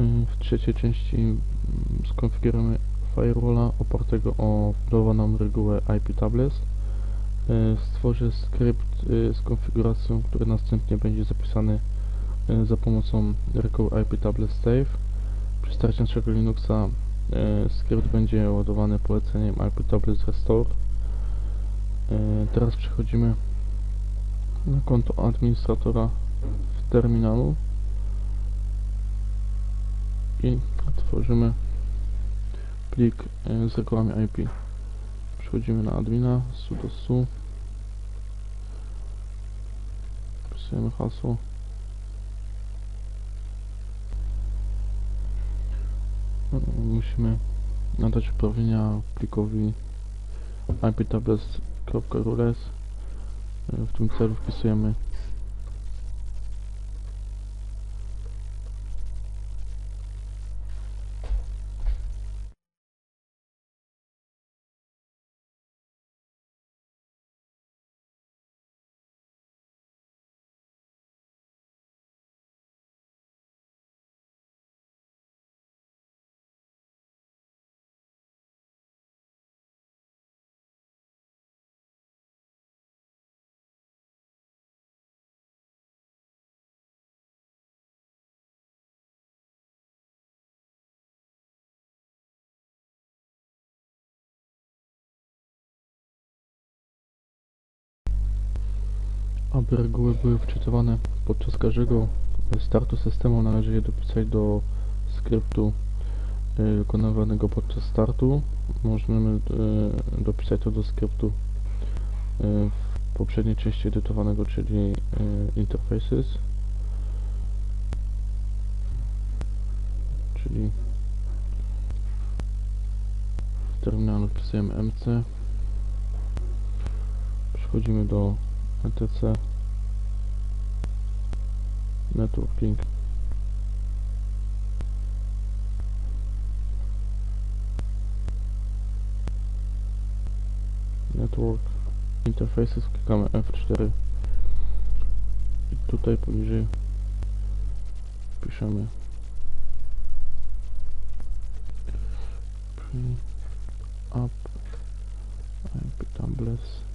Y, W trzeciej części mm, skonfigurujemy firewalla opartego o wbudowaną regułę IP tables. Y, Stworzę skrypt y, z konfiguracją, który następnie będzie zapisany y, za pomocą reguły IP tables save. Przy starcie naszego Linuxa skrypt będzie ładowany poleceniem IP tables restore. Teraz przechodzimy na konto administratora w terminalu i tworzymy plik e, z regułami IP. Przechodzimy na admina, sudo su, wpisujemy hasło. Musimy nadać uprawnienia plikowi iptables.rules. E, W tym celu wpisujemy Aby reguły były wczytywane podczas każdego startu systemu, należy je dopisać do skryptu y, wykonywanego podczas startu. Możemy y, dopisać to do skryptu w poprzedniej części edytowanego, czyli interfaces. Czyli w terminalu wpisujemy mc. Przechodzimy do etc. Networking. Network. Interfaces klikamy F4 i tutaj poniżej piszemy. Up. IP tables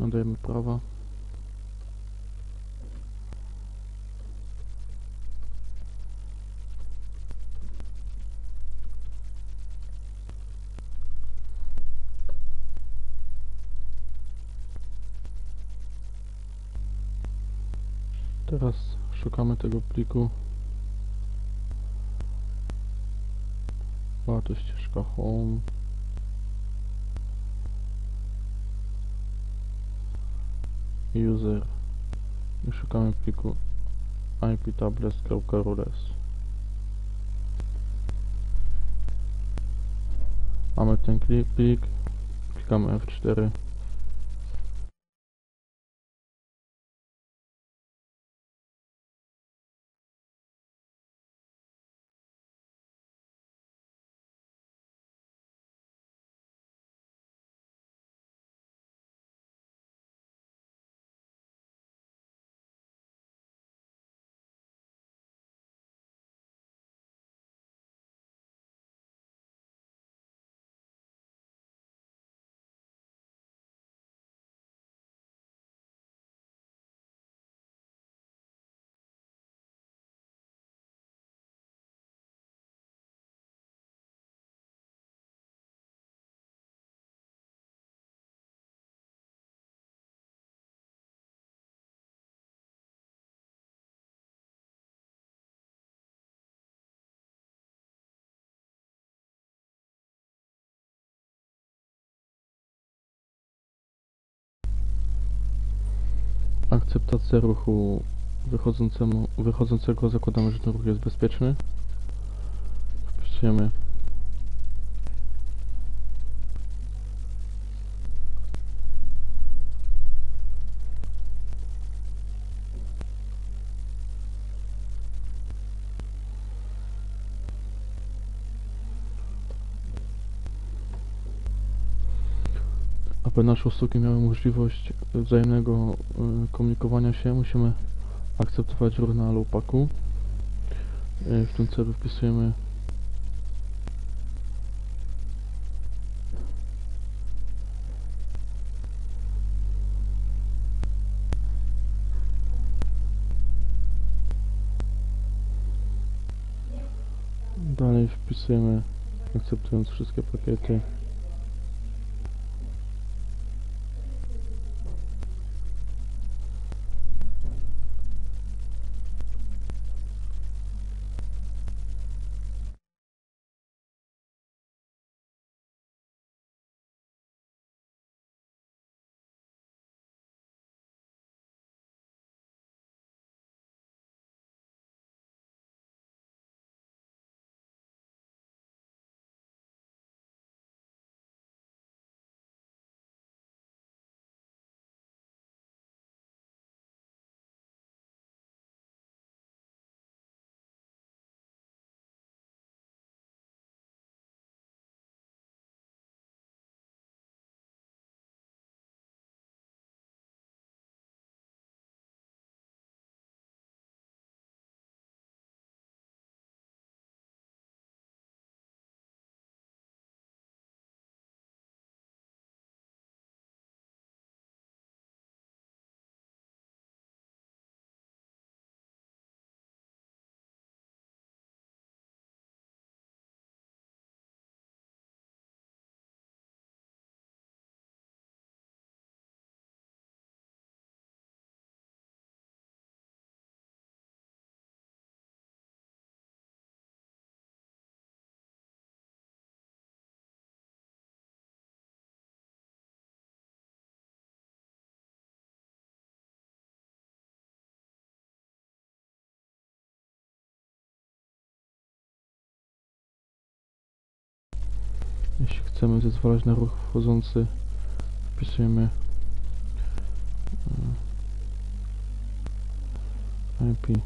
nadajemy prawa teraz szukamy tego pliku. Była to ścieżka home user. I szukamy pliku iptables.rules mamy ten plik. Klikamy F4 Akceptacja ruchu wychodzącego zakładamy, że ten ruch jest bezpieczny. Wpisujemy aby nasze usługi miały możliwość wzajemnego y, komunikowania się, musimy akceptować na lupaku. Y, W tym celu wpisujemy Dalej wpisujemy akceptując wszystkie pakiety. Jeśli chcemy zezwalać na ruch wchodzący, wpisujemy e, IP.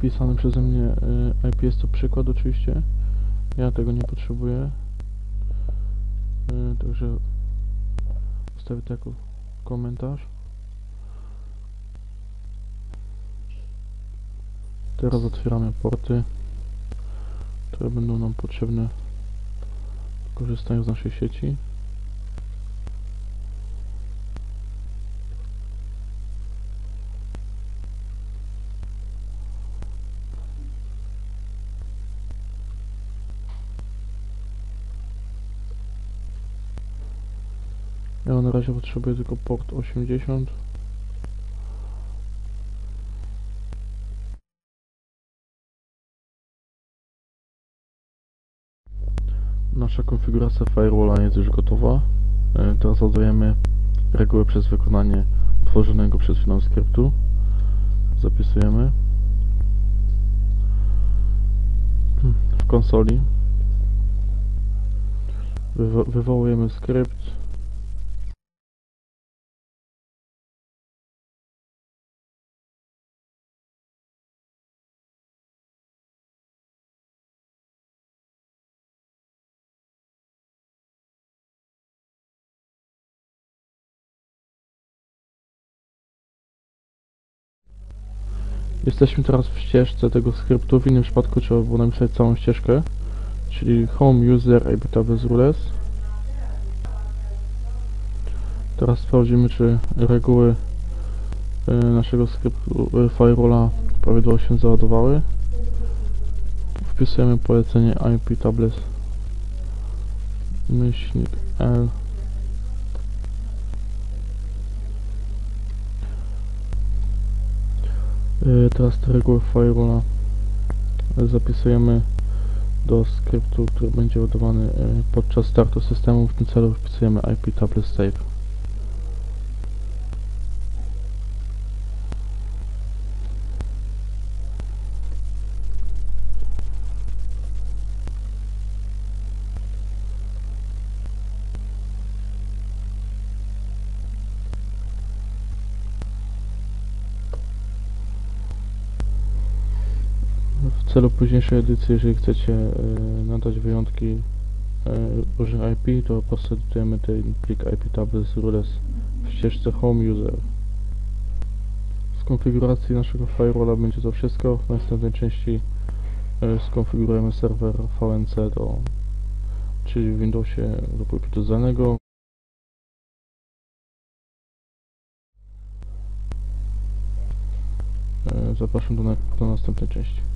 Wpisany przeze mnie e, IP jest to przykład oczywiście. Ja tego nie potrzebuję. E, Także wstawię to jako komentarz. Teraz otwieramy porty, które będą nam potrzebne w korzystaniu z naszej sieci. Na razie potrzebuję tylko port 80. Nasza konfiguracja firewalla jest już gotowa. E, Teraz dodajemy reguły przez wykonanie utworzonego przed chwilą skryptu. Zapisujemy w konsoli. Wywo wywołujemy skrypt. Jesteśmy teraz w ścieżce tego skryptu, w innym przypadku trzeba było napisać całą ścieżkę, czyli home user iptables rules. Teraz sprawdzimy, czy reguły e, naszego skryptu e, firewalla prawidłowo się załadowały. Wpisujemy polecenie iptables myślnik l Teraz te reguły firewalla zapisujemy do skryptu, który będzie ładowany e, podczas startu systemu. W tym celu wpisujemy IP tablet save. W celu późniejszej edycji, jeżeli chcecie e, nadać wyjątki e, różnych IP, to po prostu edytujemy ten plik IP tables rules w ścieżce home user. Z konfiguracji naszego firewalla będzie to wszystko. W następnej części e, skonfigurujemy serwer VNC do, czyli w Windowsie do pulpitu zdalnego. E, Zapraszam do, na, do następnej części.